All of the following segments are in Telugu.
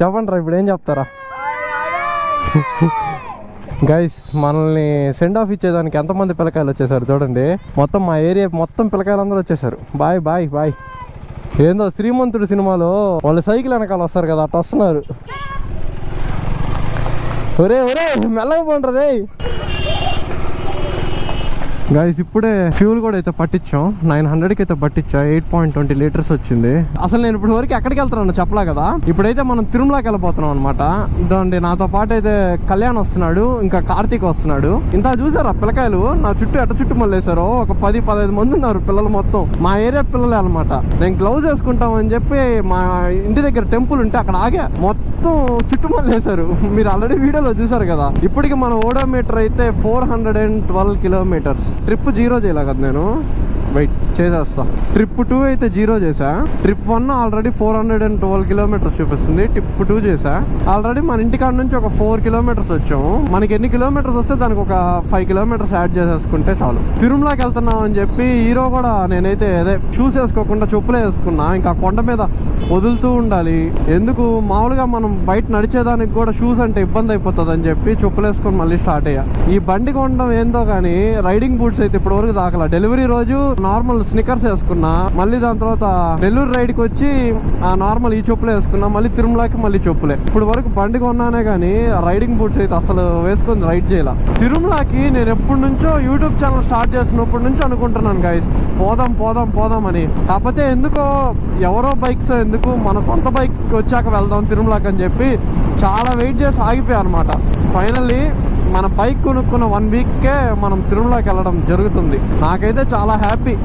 చెప్పండి రా ఇప్పుడు ఏం చెప్తారా? గైస్ మనల్ని సెండ్ ఆఫ్ ఇచ్చేదానికి ఎంతమంది పిల్లకాయలు వచ్చేసారు చూడండి. మొత్తం మా ఏరియా మొత్తం పిల్లకాయలు అందరూ వచ్చేసారు. బాయ్ బాయ్ బాయ్ ఏందో శ్రీమంతుడు సినిమాలో వాళ్ళు సైకిల్ వెనకాల వస్తారు కదా అట్లా వస్తున్నారు. ఒరే ఒరే మెల్లగా పండ్రే గైస్ ఇప్పుడే ఫ్యూల్ కూడా అయితే పట్టించాం. నైన్ హండ్రెడ్కి అయితే పట్టించా. ఎయిట్ పాయింట్ ట్వంటీ లీటర్స్ వచ్చింది. అసలు నేను ఇప్పుడు వరకు ఎక్కడికి వెళ్తున్నాను చెప్పలా కదా? ఇప్పుడైతే మనం తిరుమలకి వెళ్ళిపోతున్నాం అనమాట ఇదండి నాతో పాటు అయితే కళ్యాణ్ వస్తున్నాడు ఇంకా కార్తీక్ వస్తున్నాడు. ఇంత చూసారా పిల్లకాయలు? నా చుట్టూ ఎట చుట్టూ మళ్ళేశారు. ఒక పది పదహైదు మంది ఉన్నారు పిల్లలు మొత్తం. మా ఏరియా పిల్లలే అనమాట నేను గ్లౌజ్ వేసుకుంటాం అని చెప్పి మా ఇంటి దగ్గర టెంపుల్ ఉంటే అక్కడ ఆగా. మొత్తం చుట్టుమల్లి వేశారు మీరు ఆల్రెడీ వీడియోలో చూసారు కదా. ఇప్పటికి మన ఓడోమీటర్ అయితే four hundred and twelve kilometres trip zero చేయలే కదా నేను. వెయిట్ చేసేస్తా. ట్రిప్ టూ అయితే జీరో చేసా trip one already four hundred and twelve kilometres చూపిస్తుంది. ట్రిప్ టూ చేసా ఆల్రెడీ మన ఇంటికాడ నుంచి ఒక ఫోర్ కిలోమీటర్స్ వచ్చాము. మనకి ఎన్ని కిలోమీటర్స్ వస్తే దానికి ఒక ఫైవ్ కిలోమీటర్స్ యాడ్ చేసేసుకుంటే చాలు. తిరుమలకి వెళ్తున్నాం అని చెప్పి హీరో కూడా నేనైతే అదే షూస్ వేసుకోకుండా చెప్పులే వేసుకున్నా. ఇంకా కొండ మీద వదులుతూ ఉండాలి. ఎందుకు? మామూలుగా మనం బయట నడిచేదానికి కూడా షూస్ అంటే ఇబ్బంది అయిపోతుంది అని చెప్పి చెప్పులు వేసుకొని మళ్ళీ స్టార్ట్ అయ్యా. ఈ బండి కొనడం ఏందో కానీ రైడింగ్ బూట్స్ అయితే ఇప్పటి వరకు దాకలా డెలివరీ రోజు నార్మల్ స్నికర్స్ వేసుకున్నా మళ్ళీ దాని తర్వాత నెల్లూరు రైడ్కి వచ్చి ఆ నార్మల్ ఈ చెప్పులే వేసుకున్నా మళ్ళీ తిరుమలకి మళ్ళీ చెప్పులే. ఇప్పుడు వరకు బండి కొన్నానే కానీ రైడింగ్ బూట్స్ అయితే అసలు వేసుకొని రైడ్ చేయాల. తిరుమలకి నేను ఎప్పటి నుంచో యూట్యూబ్ ఛానల్ స్టార్ట్ చేసినప్పటి నుంచి అనుకుంటున్నాను గైస్ పోదాం పోదాం పోదాం అని. కాకపోతే ఎందుకో ఎవరో బైక్స్ ఎందుకు మన సొంత బైక్ వచ్చాక వెళ్దాం తిరుమలకి అని చెప్పి చాలా వెయిట్ చేసి ఆగిపోయా అనమాట ఫైనల్లీ మన బైక్ కొనుక్కున్న వన్ వీక్కే మనం తిరుమలకి వెళ్ళడం జరుగుతుంది. నాకైతే చాలా హ్యాపీ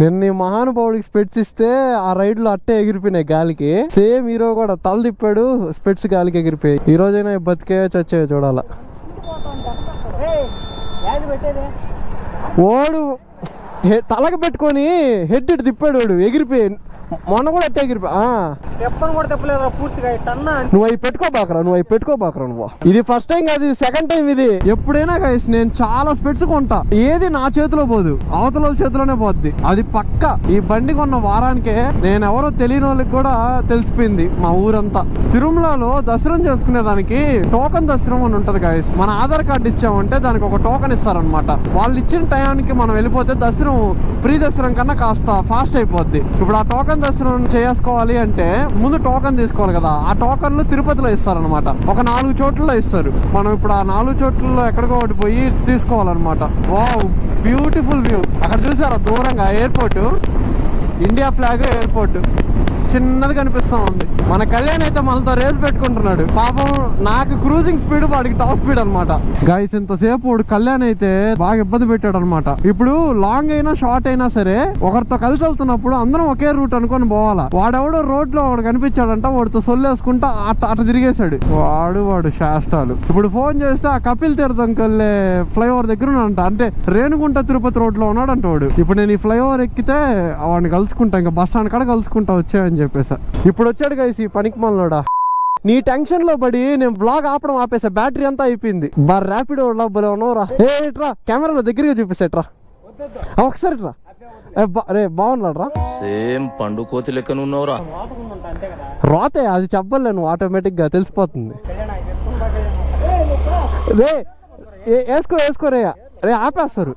నిన్న ఈ మహానుభావుడికి స్పెట్స్ ఇస్తే ఆ రైడ్లో అట్టే ఎగిరిపోయినాయి గాలికి. సేమ్ హీరో కూడా తల తిప్పాడు స్పెట్స్ గాలికి ఎగిరిపోయాయి. ఈ రోజైనా బతికే చచ్చే చూడాల. ఓడు హె- పెట్టుకొని హెడ్ తిప్పాడు వాడు ఎగిరిపోయి మొన్న కూడా అట్టే. తెప్పను కూడా తెప్పలేదురా పూర్తిగా టన్నా. నువ్వు అవి పెట్టుకోబాకరా నువ్వు అవి పెట్టుకోబాకరా నువ్వు. ఇది ఫస్ట్ టైం కాదు ఇది సెకండ్ టైం ఇది. ఎప్పుడైనా గైస్ నేను చాలా స్పెట్స్ కొంటా. ఏది నా చేతిలో పోదు అవతల చేతిలోనే పోద్ది. అది పక్క. ఈ బండి కొన్న వారానికే నేను ఎవరో తెలియని వాళ్ళకి కూడా తెలిసిపోయింది మా ఊరంతా. తిరుమలలో దర్శనం చేసుకునే దానికి టోకన్ దర్శనం అని ఉంటది గైస్ మన ఆధార్ కార్డు ఇచ్చామంటే దానికి ఒక టోకన్ ఇస్తారనమాట వాళ్ళు ఇచ్చిన టయానికి మనం వెళ్ళిపోతే దర్శనం ఫ్రీ దర్శనం కన్నా కాస్త ఫాస్ట్ అయిపోద్ది. ఇప్పుడు ఆ టోకన్ దర్శనం చేసుకోవాలి అంటే ముందు టోకన్ తీసుకోవాలి కదా. ఆ టోకన్లు తిరుపతిలో ఇస్తారనమాట ఒక నాలుగు చోట్లలో ఇస్తారు. మనం ఇప్పుడు ఆ నాలుగు చోట్లలో ఎక్కడికో ఒకటి పోయి తీసుకోవాలన్నమాట. వావ్ బ్యూటిఫుల్ వ్యూ అక్కడ చూసారా? దూరంగా ఎయిర్పోర్ట్ ఇండియా ఫ్లాగ్ ఎయిర్పోర్ట్ చిన్నది కనిపిస్తా ఉంది. మన కళ్యాణ్ అయితే మనతో రేస్ పెట్టుకుంటున్నాడు. పాపం నాకు క్రూజింగ్ స్పీడ్ వాడికి టాప్ స్పీడ్ అనమాట గైస్ ఇంతసేపు వాడు కళ్యాణ్ అయితే బాగా ఇబ్బంది పెట్టాడు అనమాట ఇప్పుడు లాంగ్ అయినా షార్ట్ అయినా సరే ఒకరితో కలిసి వెళ్తున్నప్పుడు అందరం ఒకే రూట్ అనుకొని పోవాలా? వాడెవడో రోడ్లో వాడు కనిపించాడంట వాడితో సొల్లేసుకుంటా అట్ట అట్ట తిరిగేశాడు. వాడు వాడు శాస్త్రాలు. ఇప్పుడు ఫోన్ చేస్తే ఆ కపిల్ తీర్థం కళ్ళే ఫ్లైఓవర్ దగ్గర ఉన్నాడంట అంటే రేణుగుంట తిరుపతి రోడ్లో ఉన్నాడంట వాడు. ఇప్పుడు నేను ఈ ఫ్లైఓవర్ ఎక్కితే వాడిని కలుసుకుంటా ఇంకా బస్ స్టాండ్ కాడ కలుసుకుంటా వచ్చాయని చెప్పేసా. ఇప్పుడు వచ్చాడు ఈ పనికి మనలోడా నీ టెన్షన్లో పడి నేను బ్లాగ్ ఆపడం ఆపేసా. బ్యాటరీ అంతా అయిపోయింది. బా ర్యాపిడ్ బలే ఉన్నావురా ఏ ఇట్రా కెమెరాలో దగ్గరగా చూపిస్తా ఒకసారి బా- రే బాగున్నాడు రా సేమ్ పండు కోతి లెక్కన ఉన్నవరా రాతే అది చెప్పలే నువ్వు ఆటోమేటిక్గా తెలిసిపోతుంది. రే వేసుకో వేసుకో రే రే ఆపేస్తారు.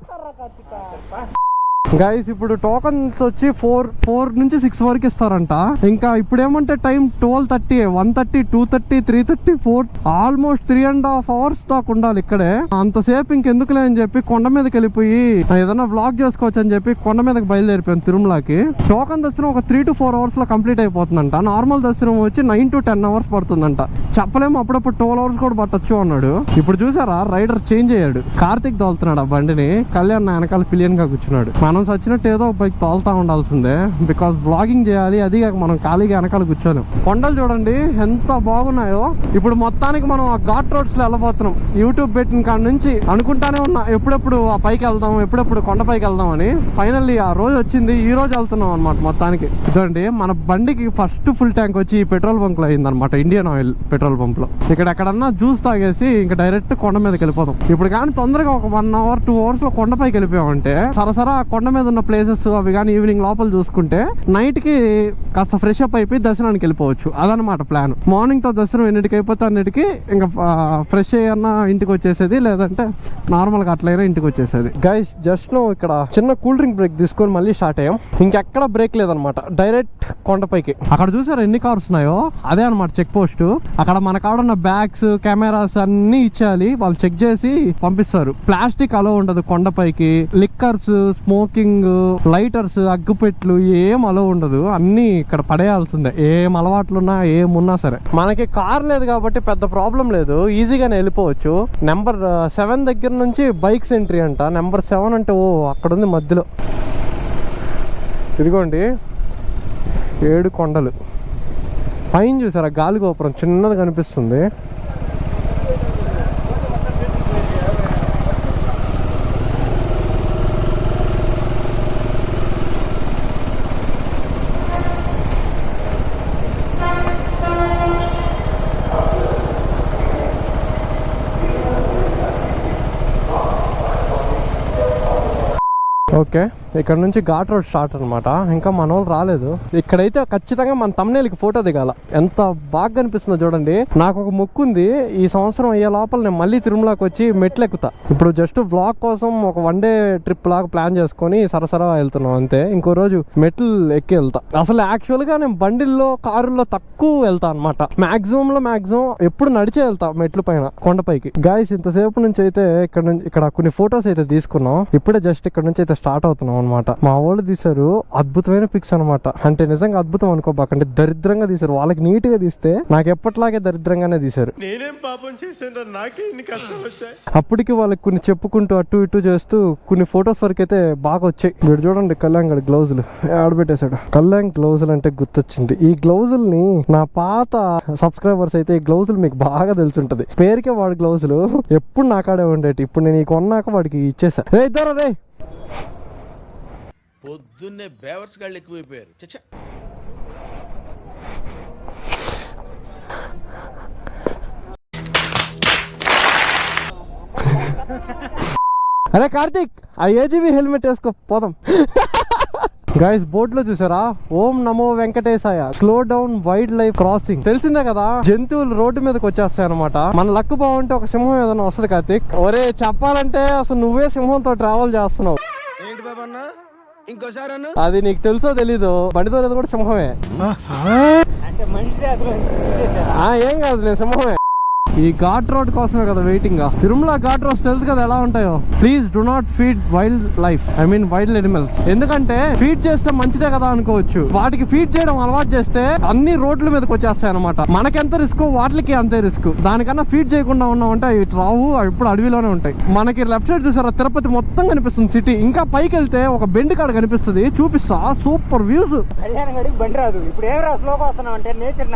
గైస్ ఇప్పుడు టోకన్స్ వచ్చి ఫోర్ ఫోర్ నుంచి సిక్స్ వరకు ఇస్తారంట. ఇంకా ఇప్పుడు ఏమంటే time twelve thirty one thirty two thirty three thirty four almost three and half hours దాకా ఉండాలి ఇక్కడే. అంతసేపు ఇంకెందుకులే అని చెప్పి కొండ మీదకి వెళ్ళిపోయి ఏదైనా వ్లాగ్ చేసుకోవచ్చు అని చెప్పి కొండ మీదకి బయలుదేరిపోయాను తిరుమలకి. టోకన్ దర్శనం ఒక త్రీ టు ఫోర్ అవర్స్లో కంప్లీట్ అయిపోతుందంట. నార్మల్ దర్శనం వచ్చి నైన్ టు టెన్ అవర్స్ పడుతుందంట. చెప్పలేము అప్పుడప్పుడు ట్వెల్వ్ అవర్స్ కూడా పట్టొచ్చు అన్నాడు. ఇప్పుడు చూసారా? రైడర్ చేంజ్ అయ్యాడు. కార్తిక్ దోలుతున్నాడు ఆ బండిని. కళ్యాణ్ నా వెనకాల పిలియన్గా కూర్చున్నాడు. మనం సచ్చినట్టు ఏదో ఒక బైక్ తోలుతా ఉండాల్సిందే. బికాస్ బ్లాగింగ్ చేయాలి అది మనం ఖాళీగా వెనకాల కూర్చోలేం. కొండలు చూడండి ఎంత బాగున్నాయో. ఇప్పుడు మొత్తానికి మనం ఆ ఘాట్ రోడ్స్లో వెళ్ళబోతున్నాం. యూట్యూబ్ పెట్టిన కాడ నుంచి అనుకుంటానే ఉన్నా ఎప్పుడెప్పుడు ఆ పైకి వెళ్దాం ఎప్పుడెప్పుడు కొండ పైకి వెళ్దాం అని. ఫైనల్లీ ఆ రోజు వచ్చింది ఈ రోజు వెళ్తున్నాం అనమాట మొత్తానికి. చూడండి మన బండికి ఫస్ట్ ఫుల్ ట్యాంక్ వచ్చి ఈ పెట్రోల్ బంక్లో అయిందనమాట ఇండియన్ ఆయిల్ పెట్రోల్ పంప్లో ఇక్కడ ఎక్కడన్నా జ్యూస్ తాగేసి ఇంకా డైరెక్ట్ కొండ మీదకి వెళ్ళిపోతాం. ఇప్పుడు కానీ తొందరగా ఒక వన్ అవర్ టూ అవర్స్లో కొండపైకి వెళ్ళిపోయామంటే సరసరా కొండ కొండ మీద ఉన్న ప్లేసెస్ అవి కానీ ఈవినింగ్ లోపల చూసుకుంటే నైట్కి కాస్త ఫ్రెష్ అప్ అయిపోయి దర్శనానికి వెళ్ళిపోవచ్చు. అదనమాట ప్లాన్ మార్నింగ్తో దర్శనం ఎన్నిటికి అయిపోతే అన్నిటికి ఇంకా ఫ్రెష్ అయ్యన్న ఇంటికి వచ్చేసేది లేదంటే నార్మల్గా అట్లయినా ఇంటికి వచ్చేసేది. గైస్ జస్ట్ నో ఇక్కడ చిన్న కూల్ డ్రింక్ బ్రేక్ తీసుకొని మళ్ళీ స్టార్ట్ అయ్యాం. ఇంకెక్కడ బ్రేక్ లేదనమాట డైరెక్ట్ కొండపైకి. అక్కడ చూసారు ఎన్ని కార్స్ ఉన్నాయో? అదే అనమాట చెక్ పోస్ట్ అక్కడ మన కాడ ఉన్న బ్యాగ్స్ కెమెరాస్ అన్ని ఇచ్చేయాలి. వాళ్ళు చెక్ చేసి పంపిస్తారు. ప్లాస్టిక్ అలో ఉండదు కొండపైకి. లిక్కర్స్ స్మోకింగ్ లైటర్స్ అగ్గుపెట్లు ఏం అలవ ఉండదు. అన్ని ఇక్కడ పడేయాల్సిందే. ఏం అలవాట్లున్నా ఏమున్నా సరే. మనకి కార్ లేదు కాబట్టి పెద్ద ప్రాబ్లం లేదు. ఈజీగానే వెళ్ళిపోవచ్చు. నెంబర్ సెవెన్ uh, దగ్గర నుంచి బైక్స్ ఎంట్రీ అంట. నెంబర్ సెవెన్ అంటే ఓ అక్కడ ఉంది మధ్యలో. ఇదిగోండి. ఏడు కొండలు. పైన చూసారా? గాలి గోపురం చిన్నది కనిపిస్తుంది. ఓకే ఇక్కడ నుంచి ఘాట్ రోడ్ స్టార్ట్ అనమాట ఇంకా మన వాళ్ళు రాలేదు. ఇక్కడైతే ఖచ్చితంగా మన తమ్నేలకి ఫోటో దిగాల. ఎంత బాగా కనిపిస్తుందో చూడండి. నాకు ఒక మొక్కు ఉంది. ఈ సంవత్సరం అయ్యే లోపల నేను మళ్ళీ తిరుమలకి వచ్చి మెట్లు ఎక్కుతా. ఇప్పుడు జస్ట్ బ్లాగ్ కోసం ఒక వన్ డే ట్రిప్ లాగా ప్లాన్ చేసుకొని సరసరా వెళ్తున్నాం అంతే. ఇంకో రోజు మెట్లు ఎక్కి వెళ్తా. అసలు యాక్చువల్గా నేను బండిల్లో కారుల్లో తక్కువ వెళ్తా అనమాట మాక్సిమం లో మాక్సిమం ఎప్పుడు నడిచే వెళ్తా మెట్లు పైన కొండపైకి. గాయస్ ఇంతసేపు నుంచి అయితే ఇక్కడ నుంచి ఇక్కడ కొన్ని ఫొటోస్ అయితే తీసుకున్నాం. ఇప్పుడే జస్ట్ ఇక్కడ నుంచి అయితే స్టార్ట్ అవుతున్నాం అనమాట మా వాళ్ళు తీశారు అద్భుతమైన పిక్స్ అనమాట అంటే నిజంగా అద్భుతం అనుకోబాకండి. దరిద్రంగా తీశారు. వాళ్ళకి నీట్గా తీస్తే నాకు ఎప్పటిలాగే దరిద్రంగానే తీశారు. నేనేం పాపం చేశాను నాకే ఇన్ని కష్టాలు వచ్చాయి. అప్పటికి వాళ్ళకి కొన్ని చెప్పుకుంటూ అటు ఇటు చేస్తూ కొన్ని ఫొటోస్ వరకు అయితే బాగా వచ్చాయి. మీరు చూడండి కళ్యాణ్ గడి గ్లౌజులు. ఆడబెట్టేశాడు కళ్యాణ్ గ్లౌజులు అంటే గుర్తొచ్చింది. ఈ గ్లౌజుల్ని నా పాత సబ్స్క్రైబర్స్ అయితే ఈ గ్లౌజులు మీకు బాగా తెలుసుంటది. పేరుకే వాడి గ్లౌజులు. ఎప్పుడు నాకాడే ఉండేటి. ఇప్పుడు నేను ఈ కొన్నాక వాడికి ఇచ్చేసా. రే ఇద్దరా రే పొద్దున్నే బేవర్స్ గాళ్ళు ఎక్కువైపోయారు. చచ్చా. అరే కార్తీక్ ఆ ఏజీబీ హెల్మెట్ వేసుకో పోదాం. గైస్ బోర్డ్లో చూసారా? ఓం నమో వెంకటేశాయ. Slow down wildlife crossing తెలిసిందే కదా? జంతువులు రోడ్డు మీదకి వచ్చేస్తాయి అనమాట మన లక్ బాగుంటే ఒక సింహం ఏదైనా వస్తుంది కార్తీక్. ఒరే చెప్పాలంటే అసలు నువ్వే సింహంతో ట్రావెల్ చేస్తున్నావు. ఏంటి బాబా అన్న? ఇంకోసారి అది నీకు తెలుసో తెలీదు బండితో లేదు కూడా సింహమే. ఏం కాదు నేను సింహమే. ఈ ఘాట్ రోడ్ కోసమే కదా వెయిటింగ్ తిరుమల ఘాట్ రోడ్స్ తెలుసు కదా ఎలా ఉంటాయో? Please do not feed wildlife I mean wild animals ఎందుకంటే ఫీడ్ చేస్తే మంచిదే కదా అనుకోవచ్చు. వాటికి ఫీడ్ చేయడం అలవాటు చేస్తే అన్ని రోడ్ల మీదకి వచ్చేస్తాయి అనమాట మనకెంత రిస్క్ వాటికి అంతే రిస్క్ దానికన్నా ఫీడ్ చేయకుండా ఉన్నామంటే అవి రావు అవి ఇప్పుడు అడవిలోనే ఉంటాయి. మనకి లెఫ్ట్ సైడ్ చూసారా? తిరుపతి మొత్తం కనిపిస్తుంది సిటీ ఇంకా పైకి వెళ్తే ఒక బెండ్ కాడ కనిపిస్తుంది. చూపిస్తా సూపర్ వ్యూస్ కళ్యాణం గడికి బండి రాదు. ఇప్పుడు ఏం వస్తున్నావు అంటే నేచర్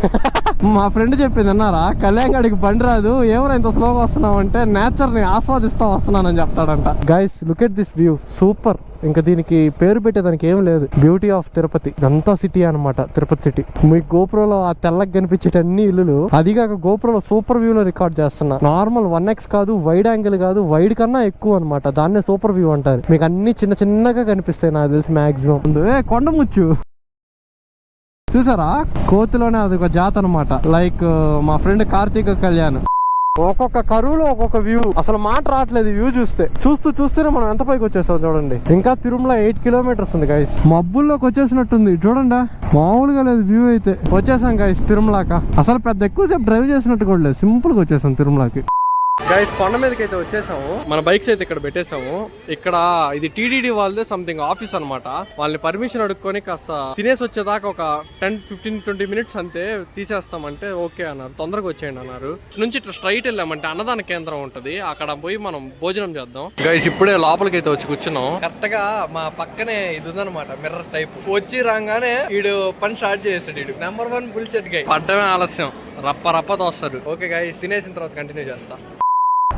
మా ఫ్రెండ్ చెప్పింది అన్నారా? కళ్యాణ్ గడికి బండి రాదు. ఏమైనా ఇంత స్లోగా వస్తున్నావు అంటే నేచర్ని ఆస్వాదిస్తా వస్తున్నానని చెప్తాడంట. Guys look at this view super ఇంకా దీనికి పేరు పెట్టేదానికి ఏం లేదు. బ్యూటీ ఆఫ్ తిరుపతి ఇదంతా సిటీ అన్నమాట తిరుపతి సిటీ మీ గోపురంలో ఆ తెల్లకి కనిపించే అన్ని ఇల్లులు. అది కాక గోపురంలో సూపర్ వ్యూ లో రికార్డ్ చేస్తున్నా. నార్మల్ వన్ ఎక్స్ కాదు వైడ్ యాంగిల్ కాదు వైడ్ కన్నా ఎక్కువ అనమాట దాన్నే సూపర్ వ్యూ అంటారు. మీకు అన్ని చిన్న చిన్నగా కనిపిస్తాయి నాకు తెలిసి మాక్సిమం కొండ ముచ్చు. చూసారా? కోతిలోనే అది ఒక జాత అనమాట లైక్ uh, మా ఫ్రెండ్ కార్తీక కళ్యాణ్. ఒక్కొక్క కరువులో ఒక్కొక్క వ్యూ అసలు మాట రావట్లేదు వ్యూ చూస్తే. చూస్తూ చూస్తూనే మనం ఎంత పైకి వచ్చేసాం చూడండి. ఇంకా తిరుమల ఎయిట్ కిలోమీటర్స్ ఉంది గైస్ మబ్బుల్లోకి వచ్చేసినట్టుంది. చూడండి? మామూలుగా లేదు వ్యూ అయితే. వచ్చేసాం గైస్ తిరుమలక. అసలు పెద్ద ఎక్కువసేపు డ్రైవ్ చేసినట్టు కూడా లేదు. సింపుల్గా వచ్చేసాం తిరుమలకి. గైస్ కొండ మీదకి అయితే వచ్చేసాము. మన బైక్స్ అయితే ఇక్కడ పెట్టేసాము. ఇక్కడ ఇది టీడీడీ వాళ్ళదే సంథింగ్ ఆఫీస్ అన్నమాట. వాళ్ళని పర్మిషన్ అడుక్కొని కాస్త తినేసి వచ్చేదాకా ఒక టెన్ ఫిఫ్టీన్ ట్వంటీ మినిట్స్ అంతే తీసేస్తామంటే ఓకే అన్నారు. తొందరగా వచ్చేయండి అన్నారు. నుంచి ఇట్లా స్ట్రైట్ వెళ్ళామంటే అన్నదాన కేంద్రం ఉంటది. అక్కడ పోయి మనం భోజనం చేద్దాం. గైస్ ఇప్పుడే లోపలికి అయితే వచ్చి కూర్చున్నాం. కరెక్ట్గా మా పక్కనే ఇది ఉందన్నమాట మిర్రర్ టైప్ వచ్చి రాగానే వీడు పని స్టార్ట్ చేసాడు వీడు number one bull set guy పడ్డమే ఆలస్యం. రప్ప రప్ప తోస్తాడు ఓకే గైస్ తినేసిన తర్వాత కంటిన్యూ చేస్తా.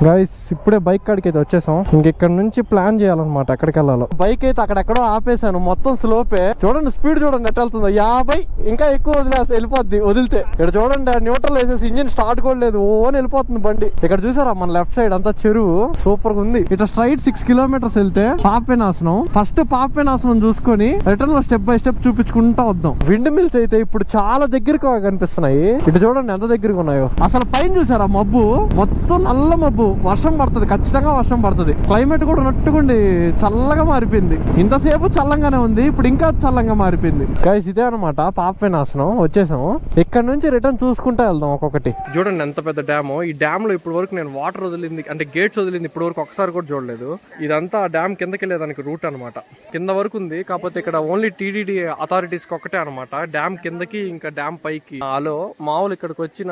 గైస్ ఇప్పుడే బైక్ కాడికి అయితే వచ్చేసాం. ఇంక ఇక్కడ నుంచి ప్లాన్ చేయాలన్నమాట ఎక్కడికి వెళ్ళాలో. బైక్ అయితే అక్కడెక్కడో ఆపేసాను మొత్తం స్లోపే చూడండి స్పీడ్ చూడండి ఎట్ వెళ్తుందో. యాభై ఇంకా ఎక్కువ వదిలేస్తే వెళ్ళిపోద్ది వదిలితే. ఇక్కడ చూడండి న్యూట్రల్ వేసేసి ఇంజిన్ స్టార్ట్ కూడా లేదు. ఓ అని వెళ్ళిపోతుంది బండి. ఇక్కడ చూసారా మన లెఫ్ట్ సైడ్ అంతా చెరువు. సూపర్గా ఉంది. ఇట్లా స్ట్రైట్ సిక్స్ కిలోమీటర్స్ వెళ్తే పాపేనాశనం ఫస్ట్ పాపేనాశనం చూసుకొని రిటర్న్లో స్టెప్ బై స్టెప్ చూపించుకుంటా వద్దాం. విండ్ మిల్స్ అయితే ఇప్పుడు చాలా దగ్గరకు కనిపిస్తున్నాయి. ఇటు చూడండి ఎంత దగ్గరకు ఉన్నాయో. అసలు పైన చూసారా మబ్బు? మొత్తం నల్ల మబ్బు. వర్షం పడుతుంది ఖచ్చితంగా వర్షం పడుతుంది. క్లైమేట్ కూడా నట్టుకుండి చల్లగా మారిపోయింది. ఇంతసేపు చల్లంగానే ఉంది ఇప్పుడు ఇంకా చల్లంగా మారిపోయింది. గైస్ ఇదే అనమాట పాపవినాశనం వచ్చేసాము. ఇక్కడ నుంచి రిటర్న్ చూసుకుంటా వెళ్దాం ఒక్కొక్కటి. చూడండి ఎంత పెద్ద డ్యామ్ ఈ డ్యామ్లో ఇప్పటి వరకు నేను వాటర్ వదిలింది అంటే గేట్స్ వదిలింది ఇప్పటి వరకు ఒకసారి కూడా చూడలేదు. ఇదంతా డ్యామ్ కిందకి వెళ్ళేదానికి రూట్ అనమాట కింద వరకు ఉంది కాకపోతే ఇక్కడ ఓన్లీ టీడీడీ అథారిటీస్ ఒక్కటే అనమాట డ్యామ్ కిందకి ఇంకా డ్యామ్ పైకి. అలో మామూలు ఇక్కడికి వచ్చిన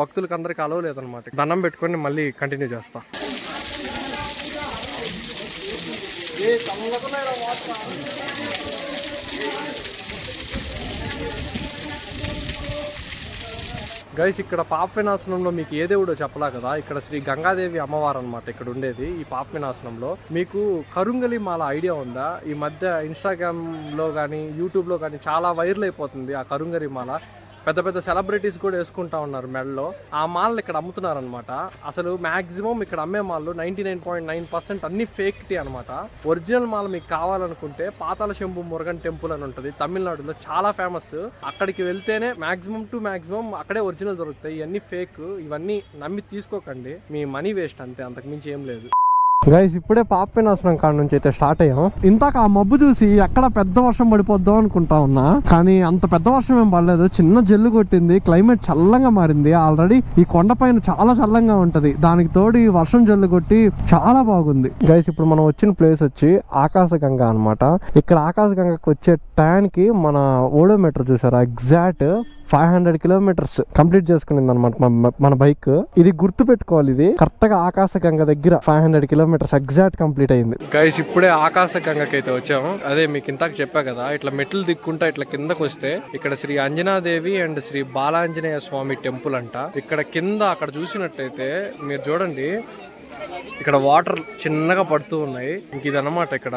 భక్తులకి అందరికి అలో లేదనమాట దండం పెట్టుకొని మళ్ళీ కంటిన్యూ చేస్తా గైస్ ఇక్కడ పాప వినాశనంలో మీకు ఏ దేవుడో చెప్పలా కదా? ఇక్కడ శ్రీ గంగాదేవి అమ్మవారు అనమాట ఇక్కడ ఉండేది ఈ పాప వినాశనంలో. మీకు కరుంగలి మాల ఐడియా ఉందా? ఈ మధ్య ఇన్స్టాగ్రామ్లో కానీ యూట్యూబ్లో కానీ చాలా వైరల్ అయిపోతుంది ఆ కరుంగలి మాల. పెద్ద పెద్ద సెలబ్రిటీస్ కూడా వేసుకుంటా ఉన్నారు మెడలో. ఆ మాలను ఇక్కడ అమ్ముతున్నారు అనమాట అసలు మాక్సిమం ఇక్కడ అమ్మే మాల్లో ninety nine point nine percent అన్ని ఫేక్టీ అనమాట ఒరిజినల్ మాల మీకు కావాలనుకుంటే పాతాల శంభు మురుగన్ టెంపుల్ అని ఉంటుంది. తమిళనాడులో చాలా ఫేమస్ అక్కడికి వెళ్తేనే మాక్సిమం టు మాక్సిమం అక్కడే ఒరిజినల్ దొరుకుతాయి. ఇవన్నీ ఫేక్ ఇవన్నీ నమ్మి తీసుకోకండి. మీ మనీ వేస్ట్ అంతే. అంతకు మించి ఏం లేదు. గైస్ ఇప్పుడే పాప కాడ నుంచి అయితే స్టార్ట్ అయ్యాం. ఇంతాక ఆ మబ్బు చూసి ఎక్కడ పెద్ద వర్షం పడిపోద్దాం అనుకుంటా ఉన్నా కానీ అంత పెద్ద వర్షం ఏం పడలేదు. చిన్న జల్లు కొట్టింది క్లైమేట్ చల్లంగా మారింది. ఆల్రెడీ ఈ కొండ పైన చాలా చల్లంగా ఉంటది. దానికి తోడు ఈ వర్షం జల్లు కొట్టి చాలా బాగుంది. గైస్ ఇప్పుడు మనం వచ్చిన ప్లేస్ వచ్చి ఆకాశగంగ అన్నమాట. ఇక్కడ ఆకాశగంగకి వచ్చే టైంకి మన ఓడోమీటర్ చూసారా? Exact five hundred kilometres complete చేసుకునింది అనమాట మన బైక్ ఇది గుర్తు పెట్టుకోవాలి ఇది. కరెక్ట్గా ఆకాశగంగ దగ్గర five hundred kilometers exact complete అయింది. గైస్ ఇప్పుడే ఆకాశగంగకి అయితే వచ్చాము అదే మీకు ఇంతాక చెప్పా కదా ఇట్లా మెట్లు దిక్కుంటా ఇట్లా కిందకు వస్తే ఇక్కడ Shri Anjanadevi and Shri Balanjaneya Swamy temple అంట. ఇక్కడ కింద అక్కడ చూసినట్లయితే మీరు చూడండి ఇక్కడ వాటర్ చిన్నగా పడుతూ ఉన్నాయి. ఇంక ఇదన్నమాట ఇక్కడ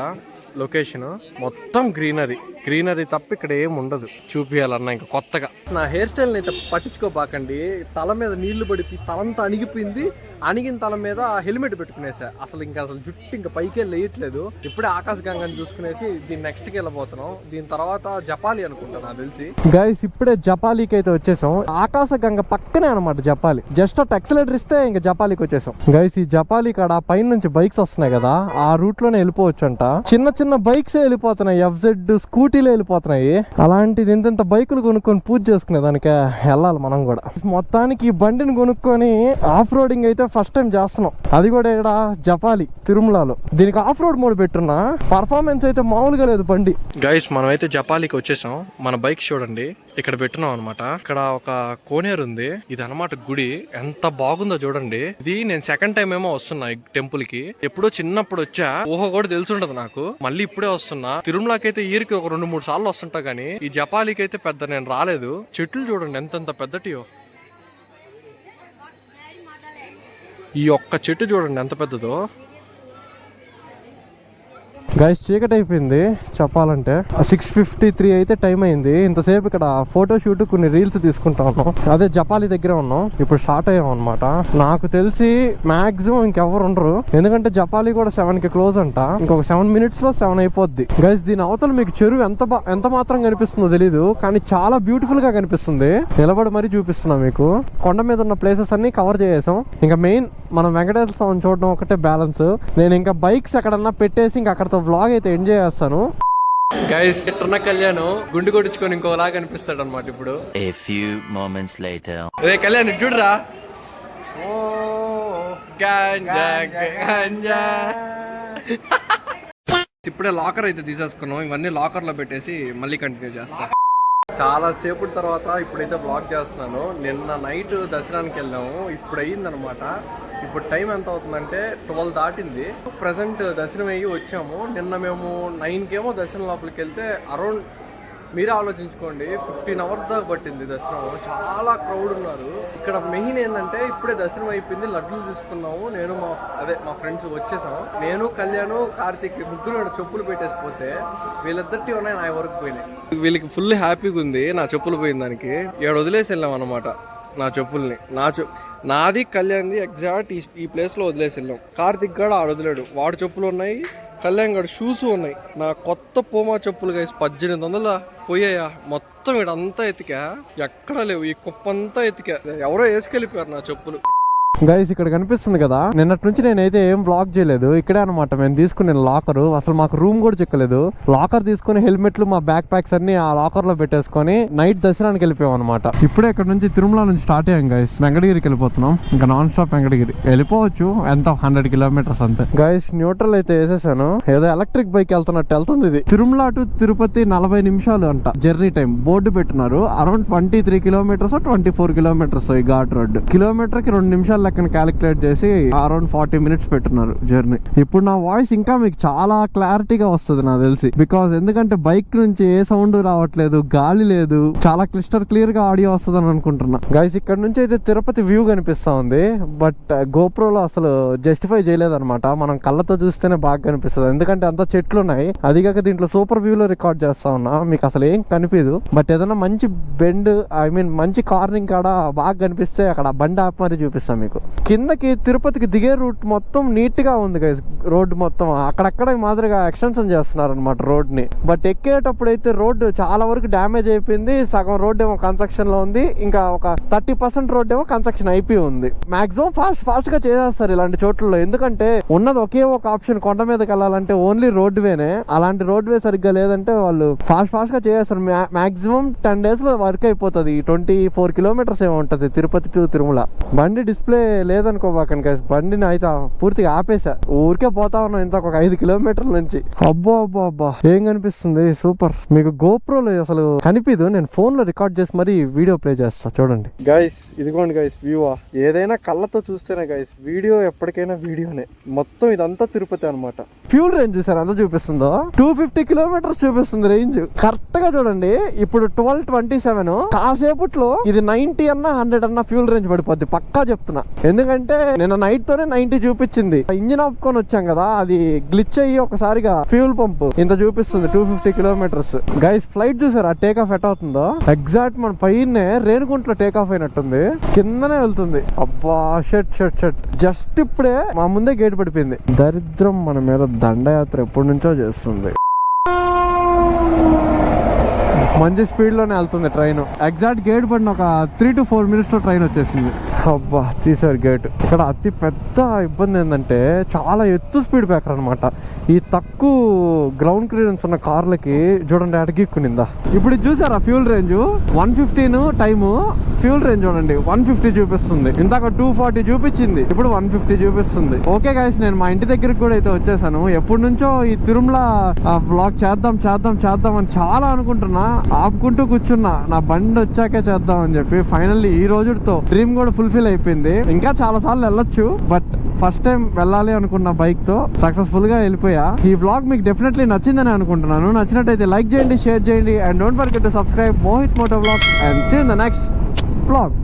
లొకేషన్ మొత్తం గ్రీనరీ గ్రీనరీ తప్ప ఇక్కడ ఏం ఉండదు. చూపియాలన్నా ఇంకా కొత్తగా. నా హెయిర్ స్టైల్ అయితే పట్టించుకోబాకండి. తల మీద నీళ్ళు పడిపి తలంతా అణిగిపోయింది. అణిగిన తల మీద హెల్మెట్ పెట్టుకునేసా. అసలు ఇంకా అసలు జుట్టు ఇంకా పైకే లేయట్లేదు. ఇప్పుడే ఆకాశ గంగని చూసుకునేసి దీని నెక్స్ట్కి వెళ్ళబోతున్నాం. దీని తర్వాత జపాలి అనుకుంటా నాకు తెలిసి. గైస్ ఇప్పుడే జపాలీకి అయితే వచ్చేసాం. ఆకాశ గంగ పక్కనే అనమాట జపాలి. జస్ట్ అట్ ఎక్సలేటర్ ఇస్తే ఇంకా జపాలీకి వచ్చేసాం. గైస్ ఈ జపాలి కాడ పైన నుంచి బైక్స్ వస్తున్నాయి కదా. ఆ రూట్లోనే వెళ్ళిపోవచ్చు అంట చిన్న చిన్న బైక్స్ వెళ్ళిపోతున్నాయి. ఎఫ్జెడ్ స్కూటీలు వెళ్ళిపోతున్నాయి. అలాంటిది ఇంత బైకులు కొనుక్కొని పూజ చేసుకునే దానికి వెళ్ళాలి మనం కూడా. మొత్తానికి ఈ బండిని కొనుక్కొని ఆఫ్ రోడింగ్ అయితే ఫస్ట్ టైం చేస్తున్నాం. అది కూడా ఇక్కడ జపాలి తిరుమలలో. దీనికి ఆఫ్ రోడ్ మోడ్ పెట్టున్నా. పర్ఫార్మెన్స్ అయితే మామూలుగా లేదు బండి. గైస్ మనం అయితే జపాలికి వచ్చేసాం. మన బైక్ చూడండి. ఇక్కడ పెట్టినాం అనమాట ఇక్కడ ఒక కోనేరు ఉంది. ఇది అనమాట గుడి. ఎంత బాగుందో చూడండి. ఇది నేను సెకండ్ టైం ఏమో వస్తున్నా టెంపుల్కి. ఎప్పుడో చిన్నప్పుడు వచ్చా. ఊహ కూడా తెలుసుండదు నాకు. మళ్ళీ ఇప్పుడే వస్తున్నా. తిరుమలకి అయితే ఈరికి ఒక రెండు మూడు సార్లు వస్తుంటా గానీ ఈ జపాలికి అయితే పెద్ద నేను రాలేదు. చెట్లు చూడండి ఎంతెంత పెద్దటియో. ఈ ఒక్క చెట్టు చూడండి ఎంత పెద్దదో. గైస్ చీకటి అయిపోయింది చెప్పాలంటే. సిక్స్ ఫిఫ్టీ త్రీ అయితే టైం అయింది. ఇంతసేపు ఇక్కడ ఫోటో షూట్ కొన్ని రీల్స్ తీసుకుంటా ఉన్నాం అదే జపాలి దగ్గర ఉన్నాం. ఇప్పుడు స్టార్ట్ అయ్యాం అనమాట నాకు తెలిసి మాక్సిమం ఇంకెవరు ఉండరు. ఎందుకంటే జపాలి కూడా సెవెన్కి క్లోజ్ అంట. ఇంకొక సెవెన్ మినిట్స్లో సెవెన్ అయిపోద్ది. గైస్ దీని అవతల మీకు చెరువు ఎంత ఎంత మాత్రం కనిపిస్తుందో తెలీదు. కానీ చాలా బ్యూటిఫుల్గా కనిపిస్తుంది. నిలబడి మరీ చూపిస్తున్నా మీకు. కొండ మీద ఉన్న ప్లేసెస్ అన్ని కవర్ చేసేసాం. ఇంకా మెయిన్ మనం వెంకటేశ్వర స్వామిని చూడడం ఒకటే బ్యాలెన్స్. నేను ఇంకా బైక్స్ ఎక్కడన్నా పెట్టేసి ఇంకా అక్కడతో వ్లాగ్ అయితే ఎంజాయ్ చేస్తాను గైస్ ఇట్టున్న కళ్యాణ్ గుండు కొట్టించుకొని ఇంకోలా కనిపిస్తాడు అనమాట ఇప్పుడు. A few moments later. రే కళ్యాణ్ ఇటు చూడురా. ఓ గాంజా గాంజా ఇప్పుడే లాకర్ అయితే తీసేసుకున్నాం. ఇవన్నీ లాకర్లో పెట్టేసి మళ్ళీ కంటిన్యూ చేస్తాం. చాలా సేపటి తర్వాత ఇప్పుడైతే బ్లాగ్ చేస్తున్నాను. నిన్న నైట్ దర్శనానికి వెళ్ళాము. ఇప్పుడు అయ్యిందనమాట ఇప్పుడు టైం ఎంత అవుతుందంటే ట్వెల్వ్ దాటింది. ప్రజెంట్ దర్శనం అయ్యి వచ్చాము. నిన్న మేము నైన్కేమో దర్శనం లోపలికి వెళ్తే అరౌండ్ మీరే ఆలోచించుకోండి ఫిఫ్టీన్ అవర్స్ దాకా పట్టింది దర్శనం చాలా క్రౌడ్ ఉన్నారు. ఇక్కడ మెయిన్ ఏంటంటే ఇప్పుడే దర్శనం అయిపోయింది లడ్డూలు తీసుకున్నాము. నేను మా అదే మా ఫ్రెండ్స్ వచ్చేసాం. నేను కళ్యాణ్ కార్తీక్ ముగ్గురు చెప్పులు పెట్టేసిపోతే వీళ్ళిద్దరికి ఉన్నాయి నా వరకు పోయినాయి. వీళ్ళకి ఫుల్ హ్యాపీగా ఉంది నా చెప్పులు పోయిన దానికి. ఏడు వదిలేసి వెళ్ళాం అనమాట నా చెప్పుల్ని. నా చెప్పు నాది కళ్యాణ్ది ఎగ్జాక్ట్ ఈ ఈ ప్లేస్లో వదిలేసి వెళ్ళాం కార్తిక్ గడ ఆడ వదిలేడు. వాడు చెప్పులు ఉన్నాయి కళ్యాణ్ గడ షూస్ ఉన్నాయి. నా కొత్త పోమా చెప్పులు గైస్ పద్దెనిమిది వందల పోయాయా? మొత్తం ఇడంతా ఎతికా. ఎక్కడా లేవు. ఈ కుప్పంతా ఎతికా. ఎవరో వేసుకెళ్ళిపోయారు నా చెప్పులు. గైస్ ఇక్కడ కనిపిస్తుంది కదా? నిన్నటి నుంచి నేనైతే ఏం బ్లాక్ చేయలేదు. ఇక్కడే అనమాట మేము తీసుకునే లాకర్ అసలు మాకు రూమ్ కూడా చిక్కలేదు. లాకర్ తీసుకుని హెల్మెట్లు మా బ్యాక్ ప్యాక్స్ అన్ని ఆ లాకర్లో పెట్టేసుకొని నైట్ దర్శనానికి వెళ్ళిపోయాం అనమాట ఇప్పుడే ఇక్కడ నుంచి తిరుమల నుంచి స్టార్ట్ అయ్యాం గైస్ వెంకటగిరికి వెళ్ళిపోతున్నాం. ఇంకా నాన్ స్టాప్ వెంకటగిరి. వెళ్ళిపోవచ్చు ఎంత? హండ్రెడ్ కిలోమీటర్స్ అంతే. గైస్ న్యూట్రల్ అయితే వేసేసాను. ఏదో ఎలక్ట్రిక్ బైక్ వెళ్తున్నట్టు వెళ్తుంది ఇది. తిరుమల టు తిరుపతి నలభై నిమిషాలు అంట. జర్నీ టైం బోర్డు పెట్టినారు. Around twenty three kilometers twenty four kilometers ఈ ఘాట్ రోడ్ కిలోమీటర్కి రెండు నిమిషాలు లెక్కన క్యాలిక్యులేట్ చేసి అరౌండ్ ఫార్టీ మినిట్స్ పెట్టున్నారు జర్నీ. ఇప్పుడు నా వాయిస్ ఇంకా మీకు చాలా క్లారిటీగా వస్తుంది నాకు తెలిసి. బికాస్ ఎందుకంటే బైక్ నుంచి ఏ సౌండ్ రావట్లేదు గాలి లేదు చాలా క్లిస్టర్ క్లియర్గా ఆడియో వస్తుంది అని అనుకుంటున్నా. గైస్ ఇక్కడ నుంచి అయితే తిరుపతి వ్యూ కనిపిస్తా ఉంది. బట్ గోప్రోలో uh, అసలు జస్టిఫై చేయలేదన్నమాట. మనం కళ్ళతో చూస్తేనే బాగా కనిపిస్తుంది. ఎందుకంటే అంత చెట్లు ఉన్నాయి అది కాక దీంట్లో సూపర్ వ్యూ లో రికార్డ్ చేస్తా ఉన్నా. మీకు అసలు ఏం కనిపించదు బట్ ఏదైనా మంచి బెండ్ ఐ మీన్ మంచి కార్నింగ్ కాడ బాగా కనిపిస్తే అక్కడ బండి ఆపి మరీ చూపిస్తాం మీకు. కిందకి తిరుపతికి దిగే రూట్ మొత్తం నీట్గా ఉంది గైస్ రోడ్డు మొత్తం. అక్కడక్కడ ఈ మాదిరిగా ఎక్స్టెన్షన్ చేస్తున్నారు అనమాట బట్ ఎక్కేటప్పుడు అయితే రోడ్డు చాలా వరకు డ్యామేజ్ అయిపోయింది. సగం రోడ్ ఏమో కన్స్ట్రక్షన్లో ఉంది. ఇంకా ఒక థర్టీ పర్సెంట్ రోడ్ ఏమో కన్స్ట్రక్షన్ అయిపోయి ఉంది. మాక్సిమం ఫాస్ట్ ఫాస్ట్గా చేసేస్తారు ఇలాంటి చోట్లలో. ఎందుకంటే ఉన్నది ఒకే ఒక ఆప్షన్ కొండ మీదకి వెళ్ళాలంటే ఓన్లీ రోడ్ వేనే అలాంటి రోడ్ వే సరిగ్గా లేదంటే వాళ్ళు ఫాస్ట్ ఫాస్ట్గా చేసేస్తారు. మాక్సిమం టెన్ డేస్లో వర్క్ అయిపోతుంది. ట్వంటీ ఫోర్ కిలోమీటర్స్ ఏమో ఉంటుంది తిరుపతి టు తిరుమల. బండి డిస్ప్లే లేదనుకోబాకండి. బండిని అయితే పూర్తిగా ఆపేసా. ఊరికే పోతా ఉన్నాం ఇంత ఒక ఐదు కిలోమీటర్ల నుంచి. అబ్బో అబ్బో అబ్బా. ఏం కనిపిస్తుంది? సూపర్. మీకు గోప్రోలో అసలు కనిపిదు. నేను ఫోన్లో రికార్డ్ చేసి మరీ వీడియో ప్లే చేస్తా. చూడండి. గైస్ ఇదిగోండి గైస్ వ్యూ ఏదైనా కళ్ళతో చూస్తేనే గైస్ వీడియో ఎప్పటికైనా వీడియోనే. మొత్తం ఇదంతా తిరుపతి అన్నమాట. ఫ్యూల్ రేంజ్ చూసారు? ఎంత చూపిస్తుందో? టూ ఫిఫ్టీ కిలోమీటర్స్ చూపిస్తుంది రేంజ్ కరెక్ట్గా చూడండి. ఇప్పుడు ట్వెల్వ్ ట్వంటీ సెవెన్ కాసేపట్లో ఇది నైన్టీ అన్న హండ్రెడ్ అన్న ఫ్యూల్ రేంజ్ పడిపోద్ది. పక్కా చెప్తున్నా. ఎందుకంటే నిన్న నైట్ తోనే నైన్టీ చూపించింది. ఇంజిన్ ఆపుకొని వచ్చాం కదా అది గ్లిచ్ అయ్యి ఒకసారిగా ఫ్యూల్ పంప్ ఇంత చూపిస్తుంది two fifty kilometers guys flight చూసారు? ఆ టేక్ ఆఫ్ ఎట్ అవుతుందో? ఎగ్జాక్ట్ మన పైనే రేణుగుంట్లో టేక్ ఆఫ్ అయినట్టుంది. కిందనే వెళ్తుంది. అబ్బా షట్ షట్ షట్ జస్ట్ ఇప్పుడే మా ముందే గేట్ పడిపోయింది. దరిద్రం మన మీద దండయాత్ర ఎప్పటి నుంచో చేస్తుంది. మంచి స్పీడ్లోనే వెళ్తుంది ట్రైన్. ఎగ్జాక్ట్ గేట్ పడిన ఒక త్రీ టు ఫోర్ మినిట్స్లో ట్రైన్ వచ్చేసింది. అబ్బా తీసారు గేట్ ఇక్కడ అతి పెద్ద ఇబ్బంది ఏంటంటే చాలా ఎత్తు స్పీడ్ బ్రేకర్ అనమాట ఈ తక్కువ గ్రౌండ్ క్లియరెన్స్ ఉన్న కార్లకి చూడండి అడిగిక్కునిందా ఇప్పుడు చూసారా fuel range one fifteen time fuel range చూడండి వన్ ఫిఫ్టీ చూపిస్తుంది. ఇందాక టూ ఫార్టీ చూపించింది ఇప్పుడు వన్ ఫిఫ్టీ చూపిస్తుంది. ఓకే గాయస్ నేను మా ఇంటి దగ్గరికి కూడా అయితే వచ్చేసాను. ఎప్పటి నుంచో ఈ తిరుమల బ్లాగ్ చేద్దాం చేద్దాం చేద్దాం అని చాలా అనుకుంటున్నా. ఆపుకుంటూ కూర్చున్నా. నా బండి వచ్చాకే చేద్దాం అని చెప్పి ఫైనల్లీ ఈ రోజుతో డ్రీమ్ కూడా ఫుల్ ఫుల్ఫిల్ అయిపోయింది. ఇంకా చాలా సార్లు వెళ్ళొచ్చు బట్ ఫస్ట్ టైం వెళ్ళాలి అనుకున్న బైక్తో సక్సెస్ఫుల్గా వెళ్ళిపోయా. ఈ బ్లాగ్ మీకు డెఫినెట్లీ నచ్చిందని అనుకుంటున్నాను. నచ్చినట్టయితే లైక్ చేయండి షేర్ చేయండి and don't forget to subscribe Mohit moto vlog and see the next vlog